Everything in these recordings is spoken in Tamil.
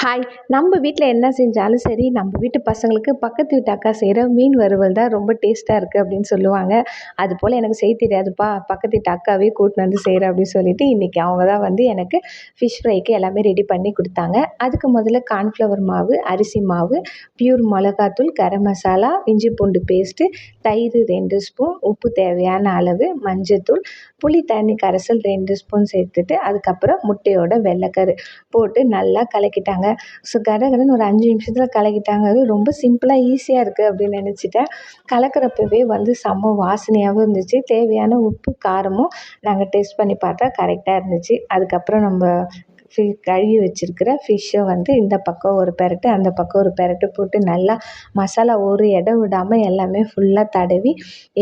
ஹாய் நம்ம வீட்டில் என்ன செஞ்சாலும் சரி நம்ம வீட்டு பசங்களுக்கு பக்கத்து வீட்டு அக்கா செய்கிற மீன் வறுவல் தான் ரொம்ப டேஸ்ட்டாக இருக்குது அப்படின்னு சொல்லுவாங்க. அது போல் எனக்கு செய்ய தெரியாதுப்பா பக்கத்து வீட்டு அக்காவே கூட்டின்னு வந்து செய்கிற அப்படின்னு சொல்லிட்டு இன்றைக்கி அவங்க தான் வந்து எனக்கு ஃபிஷ் ஃப்ரைக்கு எல்லாமே ரெடி பண்ணி கொடுத்தாங்க. அதுக்கு முதல்ல கார்ன்ஃப்ளவர் மாவு அரிசி மாவு பியூர் மிளகாத்தூள் கரம் மசாலா இஞ்சி பூண்டு பேஸ்ட்டு தயிர் ரெண்டு ஸ்பூன் உப்பு தேவையான அளவு மஞ்சத்தூள் புளி தண்ணி கரைசல் ரெண்டு ஸ்பூன் சேர்த்துட்டு அதுக்கப்புறம் முட்டையோட வெள்ளைக்கரு போட்டு நல்லா கலக்கிட்டாங்க. ஸோ கடகடன்னு ஒரு அஞ்சு நிமிஷத்தில் கலக்கிட்டாங்க. அது ரொம்ப சிம்பிளாக ஈஸியாக இருக்குது அப்படின்னு நினச்சிட்டேன். கலக்கிறப்பவே வந்து செம்ம வாசனையாகவும் இருந்துச்சு. தேவையான உப்பு காரமும் நாங்கள் டேஸ்ட் பண்ணி பார்த்தா கரெக்டாக இருந்துச்சு. அதுக்கப்புறம் நம்ம ஃபி கழுவி வச்சுருக்கிற ஃபிஷ்ஷை வந்து இந்த பக்கம் ஒரு பெரட்டு அந்த பக்கம் ஒரு பெரட்டு போட்டு நல்லா மசாலா ஒரு இடம் விடாமல் எல்லாமே ஃபுல்லாக தடவி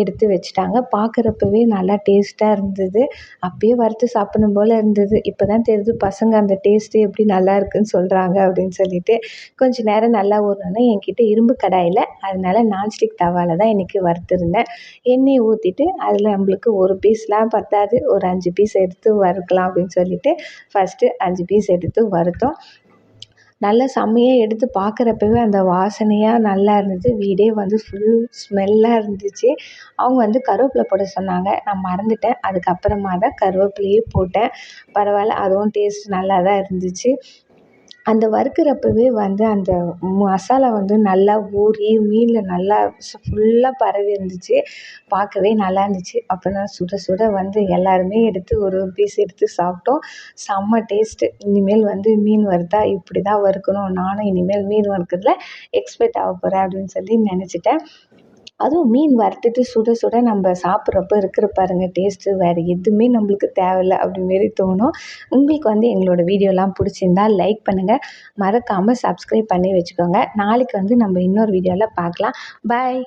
எடுத்து வச்சுட்டாங்க. பார்க்குறப்பவே நல்லா டேஸ்ட்டாக இருந்தது. அப்பயே வறுத்து சாப்பிடணும் போல் இருந்தது. இப்போ தான் தெரியுது பசங்க அந்த டேஸ்ட்டு எப்படி நல்லா இருக்குன்னு சொல்கிறாங்க அப்படின்னு சொல்லிட்டு கொஞ்சம் நேரம் நல்லா ஊறினோன்னே என்கிட்ட இரும்பு கடாயில் அதனால் நான்ஸ்டிக் தவாவில் தான் இன்றைக்கி வறுத்துருந்தேன். எண்ணெயை ஊற்றிட்டு அதில் நம்மளுக்கு ஒரு பீஸ்லாம் பத்தாது. ஒரு அஞ்சு பீஸ் எடுத்து வறுக்கலாம் அப்படின்னு சொல்லிட்டு ஃபஸ்ட்டு அஞ்சு அஞ்சு பீஸ் எடுத்து வறுத்தோம் நல்லா செம்மையாக எடுத்து பார்க்குறப்பவே அந்த வாசனையாக நல்லா இருந்தது. வீடே வந்து ஃபுல் ஸ்மெல்லாக இருந்துச்சு. அவங்க வந்து கருவேப்பிலை போட சொன்னாங்க. நான் மறந்துட்டேன். அதுக்கப்புறமா தான் கருவேப்பிலையே போட்டேன். பரவாயில்ல அதுவும் டேஸ்ட் நல்லா தான் இருந்துச்சு. அந்த வறுக்கிறப்பவே வந்து அந்த மசாலா வந்து நல்லா ஊறி மீனில் நல்லா ஃபுல்லாக பரவி இருந்துச்சு. பார்க்கவே நல்லா இருந்துச்சு. அப்புறம் சுட சுட வந்து எல்லாருமே எடுத்து ஒரு ஒரு பீஸ் எடுத்து சாப்பிட்டோம். செம்ம டேஸ்ட்டு இனிமேல் வந்து மீன் வறுத்தா இப்படி தான் வறுக்கணும். நானும் இனிமேல் மீன் வறுக்கிறதுல எக்ஸ்பர்ட் ஆக போகிறேன் அப்படின்னு சொல்லி நினச்சிட்டேன். அதுவும் மீன் வறுத்துட்டு சுட சுட நம்ம சாப்பிட்றப்ப இருக்கிற பாருங்கள் டேஸ்ட்டு வேறு எதுவுமே நம்மளுக்கு தேவையில்ல அப்படிமாரி தோணும். உங்களுக்கு வந்து எங்களோட வீடியோலாம் பிடிச்சிருந்தா லைக் பண்ணுங்கள் மறக்காமல் சப்ஸ்கிரைப் பண்ணி வச்சுக்கோங்க. நாளைக்கு வந்து நம்ம இன்னொரு வீடியோவில் பார்க்கலாம். பாய்